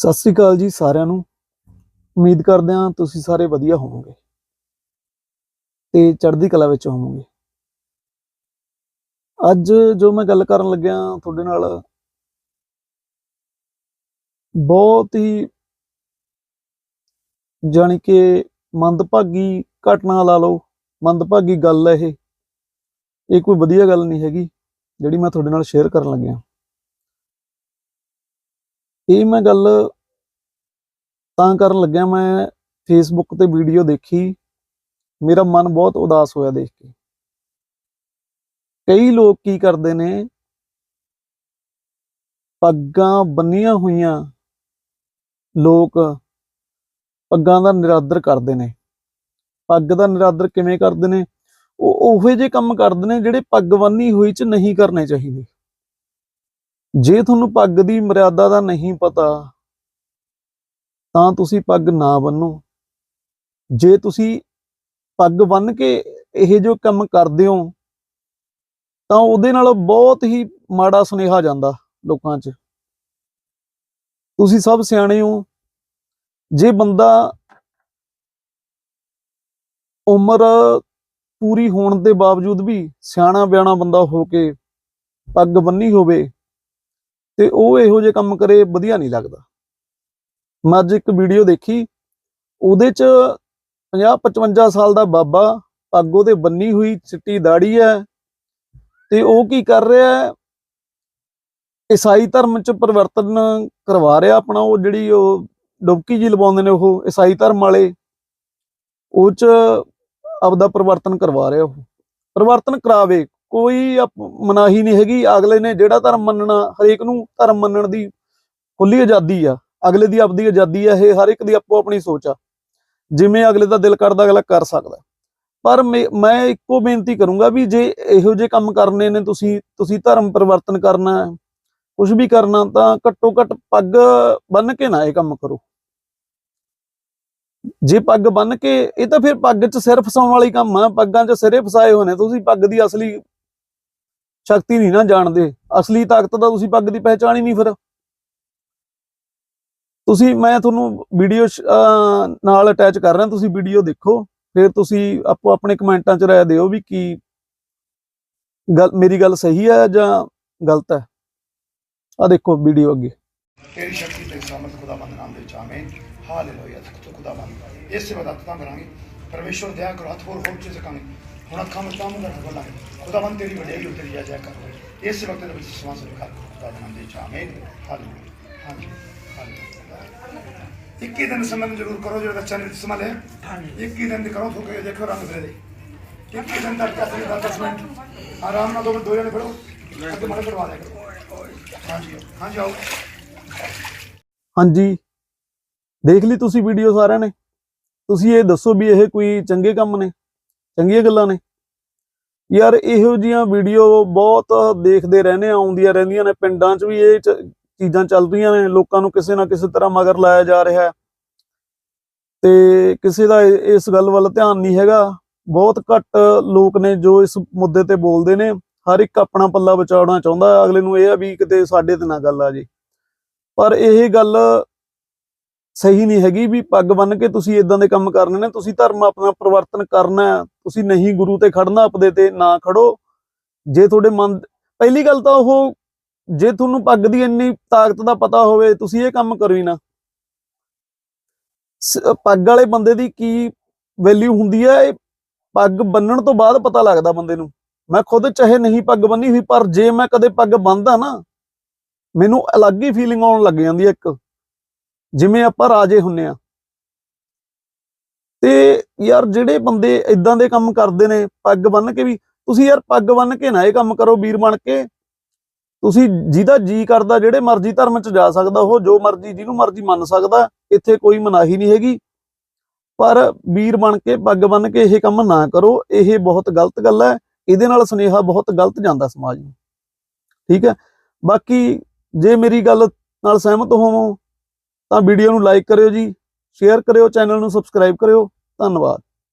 ਸਤਿ ਸ੍ਰੀ ਅਕਾਲ ਜੀ ਸਾਰਿਆਂ ਨੂੰ। ਉਮੀਦ ਕਰਦੇ ਹਾਂ ਤੁਸੀਂ ਸਾਰੇ ਵਧੀਆ ਹੋਵੋਗੇ ਤੇ ਚੜ੍ਹਦੀ ਕਲਾ ਵਿੱਚ ਹੋਵੋਗੇ। ਅੱਜ ਜੋ ਮੈਂ ਗੱਲ ਕਰਨ ਲੱਗਿਆ ਤੁਹਾਡੇ ਨਾਲ ਬਹੁਤ ਹੀ ਜਾਣੀ ਕਿ ਮੰਦਭਾਗੀ ਘਟਨਾ ਲਾ ਲਓ, ਮੰਦਭਾਗੀ ਗੱਲ ਹੈ ਇਹ। ਇਹ ਕੋਈ ਵਧੀਆ ਗੱਲ ਨਹੀਂ ਹੈਗੀ ਜਿਹੜੀ ਮੈਂ ਤੁਹਾਡੇ ਨਾਲ ਸ਼ੇਅਰ ਕਰਨ ਲੱਗਿਆ। ਇਹ ਮੈਂ ਗੱਲ ਤਾਂ ਕਰਨ ਲੱਗਿਆ, ਮੈਂ ਫੇਸਬੁੱਕ ਤੇ ਵੀਡੀਓ ਦੇਖੀ। ਮੇਰਾ ਮਨ ਬਹੁਤ ਉਦਾਸ ਹੋਇਆ ਦੇਖ ਕੇ। ਕਈ ਲੋਕ ਕੀ ਕਰਦੇ ਨੇ, ਪੱਗਾਂ ਬੰਨੀਆਂ ਹੋਈਆਂ ਲੋਕ ਪੱਗਾਂ ਦਾ ਨਿਰਾਦਰ ਕਰਦੇ ਨੇ। ਪੱਗ ਦਾ ਨਿਰਾਦਰ ਕਿਵੇਂ ਕਰਦੇ ਨੇ? ਉਹ ਉਹੋ ਜਿਹੇ ਕੰਮ ਕਰਦੇ ਨੇ ਜਿਹੜੇ ਪੱਗ ਬੰਨੀ ਹੋਈ ਚ ਨਹੀਂ ਕਰਨੇ ਚਾਹੀਦੇ। ਜੇ ਤੁਹਾਨੂੰ ਪੱਗ ਦੀ ਮਰਿਆਦਾ ਦਾ ਨਹੀਂ ਪਤਾ, ਤਾਂ ਤੁਸੀਂ ਪੱਗ ਨਾ ਬੰਨੋ। ਜੇ ਤੁਸੀਂ ਪੱਗ ਬੰਨ ਕੇ ਇਹ ਜੋ ਕੰਮ ਕਰਦੇ ਹੋ, ਤਾਂ ਉਹਦੇ ਨਾਲ ਬਹੁਤ ਹੀ ਮਾੜਾ ਸੁਨੇਹਾ ਜਾਂਦਾ ਲੋਕਾਂ 'ਚ। ਤੁਸੀਂ ਸਭ ਸਿਆਣੇ ਹੋ। ਜੇ ਬੰਦਾ ਉਮਰ ਪੂਰੀ ਹੋਣ ਦੇ ਬਾਵਜੂਦ ਵੀ ਸਿਆਣਾ ਬਿਆਣਾ ਬੰਦਾ ਹੋ ਕੇ ਪੱਗ ਬੰਨੀ ਹੋਵੇ ਤੇ ਉਹ ਇਹੋ ਜਿਹੇ ਕੰਮ ਕਰੇ, ਵਧੀਆ ਨਹੀਂ ਲੱਗਦਾ। ਮੈਂ ਅੱਜ ਇੱਕ ਵੀਡੀਓ ਦੇਖੀ। ਉਹਦੇ ਚ 50 55 ਸਾਲ ਦਾ ਬਾਬਾ ਪੱਗ ਤੇ ਬੰਨੀ ਹੋਈ ਚਿੱਟੀ ਦਾੜੀ ਹੈ। ਤੇ ਉਹ ਕੀ ਕਰ ਰਿਹਾ ਹੈ? ਈਸਾਈ ਧਰਮ ਚ ਪਰਿਵਰਤਨ ਕਰਵਾ ਰਿਹਾ ਆਪਣਾ, ਉਹ ਜਿਹੜੀ ਉਹ ਡੁਬਕੀ ਜੀ ਲਵਾਉਂਦੇ ਨੇ ਉਹ, ਈਸਾਈ ਧਰਮ ਵਾਲੇ। ਉਹ ਚ ਆਪਦਾ ਪਰਿਵਰਤਨ ਕਰਵਾ ਰਿਹਾ ਉਹ। ਪਰਿਵਰਤਨ ਕਰਾਵੇ। ਕੋਈ ਅਪ- ਮਨਾਹੀ ਨਹੀਂ ਹੈਗੀ। ਅਗਲੇ ਨੇ ਜਿਹੜਾ ਧਰਮ ਮੰਨਣਾ, ਹਰੇਕ ਨੂੰ ਧਰਮ ਮੰਨਣ ਦੀ ਖੁੱਲੀ ਆਜ਼ਾਦੀ ਆ। ਅਗਲੇ ਦੀ ਆਪਦੀ ਆਜ਼ਾਦੀ ਆ, ਇਹ ਹਰ ਇੱਕ ਦੀ ਆਪੋ ਆਪਣੀ ਸੋਚ ਆ। ਜਿਵੇਂ ਅਗਲੇ ਦਾ ਦਿਲ ਕਰਦਾ, ਅਗਲਾ ਕਰ ਸਕਦਾ। ਪਰ ਮੈਂ ਇੱਕੋ ਬੇਨਤੀ ਕਰੂੰਗਾ ਵੀ ਜੇ ਇਹੋ ਜਿਹੇ ਕੰਮ ਕਰਨੇ ਨੇ, ਤੁਸੀਂ ਤੁਸੀਂ ਧਰਮ ਪਰਿਵਰਤਨ ਕਰਨਾ ਹੈ ਕੁਝ ਵੀ ਕਰਨਾ, ਤਾਂ ਘੱਟੋ ਘੱਟ ਪੱਗ ਬੰਨ ਕੇ ਨਾ ਇਹ ਕੰਮ ਕਰੋ। ਜੇ ਪੱਗ ਬੰਨ ਕੇ, ਇਹ ਤਾਂ ਫਿਰ ਪੱਗ 'ਚ ਸਿਰ ਫਸਾਉਣ ਵਾਲੀ ਕੰਮ ਆ। ਪੱਗਾਂ 'ਚ ਸਿਰੇ ਫਸਾਏ ਹੋਏ ਨੇ ਤੁਸੀਂ ਪੱਗ ਦੀ ਅਸਲੀ ਸ਼ਕਤੀ ਨਹੀਂ ਨਾ ਜਾਣਦੇ। ਅਸਲੀ ਤਾਕਤ ਦਾ ਤੁਸੀਂ ਪੱਗ ਦੀ ਪਹਿਚਾਣ ਹੀ ਨਹੀਂ ਫਿਰ। ਤੁਸੀਂ, ਮੈਂ ਤੁਹਾਨੂੰ ਵੀਡੀਓ ਨਾਲ ਅਟੈਚ ਕਰ ਰਿਹਾ, ਤੁਸੀਂ ਵੀਡੀਓ ਦੇਖੋ। ਫਿਰ ਤੁਸੀਂ ਆਪੋ ਆਪਣੇ ਕਮੈਂਟਾਂ 'ਚ ਰਾਏ ਦਿਓ ਵੀ ਕੀ ਗੱਲ, ਮੇਰੀ ਗੱਲ ਸਹੀ ਹੈ ਜਾਂ ਗਲਤ ਹੈ। ਆ ਦੇਖੋ ਵੀਡੀਓ ਅੱਗੇ। ਤੇਰੀ ਸ਼ਕਤੀ ਤੇ ਸਾਮਰਥ ਖੁਦਾਵੰਦ ਨਾਮ ਦੇ ਵਿੱਚ ਹਾਲੇਲੂਇਆ ਤੂੰ ਖੁਦਾਵੰਦ। ਇਸੇ ਵਕਤ ਤਾਂ ਕਰਾਂਗੇ। ਪਰਮੇਸ਼ਵਰ ਦਇਆ ਕਰੋ, ਹੱਥ ਹੋਰ ਹੋਰ ਚੀਜ਼ ਕਰਾਂਗੇ ਹੁਣ ਅੱਖਾਂ ਵਿੱਚ ਤਾਂ ਮੁੰਡਾ ਖੋਲ ਲਾਂਗੇ ਖੁਦਾਵੰਦ ਤੇਰੀ ਵਡਿਆਈ ਉਤਰੀ ਜਾ ਜਾ ਕਰ ਇਸੇ ਵਕਤ ਦੇ ਵਿੱਚ ਸਮਾਂ ਸੁਣ ਕਰ। ਖੁਦਾ ਦੇ ਨਾਮ ਦੇ ਆਮੀਨ। ਹਾਲੇਲੂਇਆ। ਹਾਂਜੀ। ਹਾਲੇਲੂਇਆ। 21 ਦਿਨ ਸਮੇਂ ਜ਼ਰੂਰ ਕਰੋ ਜਿਹੜਾ ਬੱਚਾ ਨੇ ਸਮਾਂ ਲਿਆ 21 ਦਿਨ ਦੀ ਕਰੋ ਥੋਕੇ ਦੇਖੋ ਰੰਗ ਦੇ ਦੇ। 21 ਦਿਨ ਤੱਕ ਅਸੀਂ 10 ਮਿੰਟ। ਆਰਾਮ ਨਾਲ ਦੋ ਦੋ ਜਣੇ ਫੜੋ। ਅੱਗੇ ਕਰਵਾ ਕਰੋ। ਹਾਂਜੀ। ਹਾਂਜੀ ਆਓ। ਹਾਂਜੀ। ਦੇਖ ਲਈ ਤੁਸੀਂ ਵੀਡੀਓ ਸਾਰਿਆਂ ਨੇ। ਤੁਸੀਂ ਇਹ ਦੱਸੋ ਵੀ ਇਹ ਕੋਈ ਚੰਗੇ ਕੰਮ ਨੇ? ਚੰਗੀਆਂ ਗੱਲਾਂ ਨੇ। ਯਾਰ ਇਹੋ ਜੀਆਂ ਵੀਡੀਓ ਬਹੁਤ ਦੇਖਦੇ ਰਹਿੰਦੇ ਆਉਂਦੀਆਂ ਰਹਿੰਦੀਆਂ ਨੇ। ਪਿੰਡਾਂ 'ਚ ਵੀ ਇਹ ਚੀਜ਼ਾਂ ਚੱਲ ਰਹੀਆਂ ਨੇ, ਲੋਕਾਂ ਨੂੰ ਕਿਸੇ ਨਾ ਕਿਸੇ ਤਰ੍ਹਾਂ ਮਗਰ ਲਾਇਆ ਜਾ ਰਿਹਾ। ਹੈ ਤੇ ਕਿਸੇ ਦਾ ਇਸ ਗੱਲ ਵੱਲ ਧਿਆਨ ਨਹੀਂ ਹੈਗਾ। ਬਹੁਤ ਘੱਟ ਲੋਕ ਨੇ ਜੋ ਇਸ ਮੁੱਦੇ ਤੇ ਬੋਲਦੇ ਨੇ। ਹਰ ਇੱਕ ਆਪਣਾ ਪੱਲਾ ਬਚਾਉਣਾ ਚਾਹੁੰਦਾ। ਅਗਲੇ ਨੂੰ ਇਹ ਆ ਵੀ ਕਿਤੇ ਸਾਡੇ ਤੇ ਨਾ ਗੱਲ ਆ ਜੇ। ਪਰ ਇਹ ਗੱਲ ਸਹੀ ਨਹੀਂ ਹੈਗੀ ਵੀ ਪੱਗ ਬੰਨ ਕੇ ਤੁਸੀਂ ਇਦਾਂ ਦੇ ਕੰਮ ਕਰਨੇ ਨੇ, ਤੁਸੀਂ ਧਰਮ ਆਪਣਾ ਪਰਿਵਰਤਨ ਕਰਨਾ ਤੁਸੀਂ ਨਹੀਂ ਗੁਰੂ ਤੇ ਖੜਨਾ ਆਪਦੇ ਤੇ, ਨਾ ਖੜੋ। ਜੇ ਤੁਹਾਡੇ ਮਨ ਪਹਿਲੀ ਗੱਲ ਤਾਂ ਉਹ ਜੇ ਤੁਹਾਨੂੰ ਪੱਗ ਦੀ ਇੰਨੀ ਤਾਕਤ ਦਾ ਪਤਾ ਹੋਵੇ, ਤੁਸੀਂ ਇਹ ਕੰਮ ਕਰੋ ਹੀ ਨਾ। ਪੱਗ ਵਾਲੇ ਬੰਦੇ ਦੀ ਕੀ ਵੈਲਿਊ ਹੁੰਦੀ ਹੈ, ਇਹ ਪੱਗ ਬੰਨਣ ਤੋਂ ਬਾਅਦ ਪਤਾ ਲੱਗਦਾ ਬੰਦੇ ਨੂੰ। ਮੈਂ ਖੁਦ ਚਾਹੇ ਨਹੀਂ ਪੱਗ ਬੰਨੀ ਹੋਈ, ਪਰ ਜੇ ਮੈਂ ਕਦੇ ਪੱਗ ਬੰਨਦਾ ਨਾ, ਮੈਨੂੰ ਅਲੱਗ ਹੀ ਫੀਲਿੰਗ ਆਉਣ ਲੱਗ ਜਾਂਦੀ ਹੈ ਇੱਕ। ਜਿਵੇਂ ਆਪਾਂ ਰਾਜੇ ਹੁੰਨੇ ਆ। ਤੇ ਯਾਰ ਜਿਹੜੇ ਬੰਦੇ ਇਦਾਂ ਦੇ ਕੰਮ ਕਰਦੇ ਨੇ, ਪੱਗ ਬੰਨ ਕੇ ਵੀ, ਤੁਸੀਂ ਯਾਰ ਪੱਗ ਬੰਨ ਕੇ ਨਾ ਇਹ ਕੰਮ ਕਰੋ ਵੀਰ ਬਣ ਕੇ। ਤੁਸੀਂ ਜਿਹਦਾ ਜੀ ਕਰਦਾ, ਜਿਹੜੇ ਮਰਜ਼ੀ ਧਰਮ ਚ ਜਾ ਸਕਦਾ, ਉਹ ਜੋ ਮਰਜ਼ੀ, ਜਿਹਨੂੰ ਮਰਜ਼ੀ ਮੰਨ ਸਕਦਾ, ਇੱਥੇ ਕੋਈ ਮਨਾਹੀ ਨਹੀਂ ਹੈਗੀ। ਪਰ ਵੀਰ ਬਣ ਕੇ, ਪੱਗ ਬੰਨ ਕੇ ਇਹ ਕੰਮ ਨਾ ਕਰੋ, ਇਹ ਬਹੁਤ ਗਲਤ ਗੱਲ ਹੈ। ਇਹਦੇ ਨਾਲ ਸੁਨੇਹਾ ਬਹੁਤ ਗਲਤ ਜਾਂਦਾ ਸਮਾਜ ਨੂੰ। ਠੀਕ ਹੈ। ਬਾਕੀ ਜੇ ਮੇਰੀ ਗੱਲ ਨਾਲ ਸਹਿਮਤ ਹੋਵੋ ਤਾਂ ਵੀਡੀਓ ਨੂੰ ਲਾਈਕ ਕਰਿਓ ਜੀ ਸ਼ੇਅਰ ਕਰਿਓ ਚੈਨਲ ਨੂੰ ਸਬਸਕ੍ਰਾਈਬ ਕਰਿਓ ਧੰਨਵਾਦ।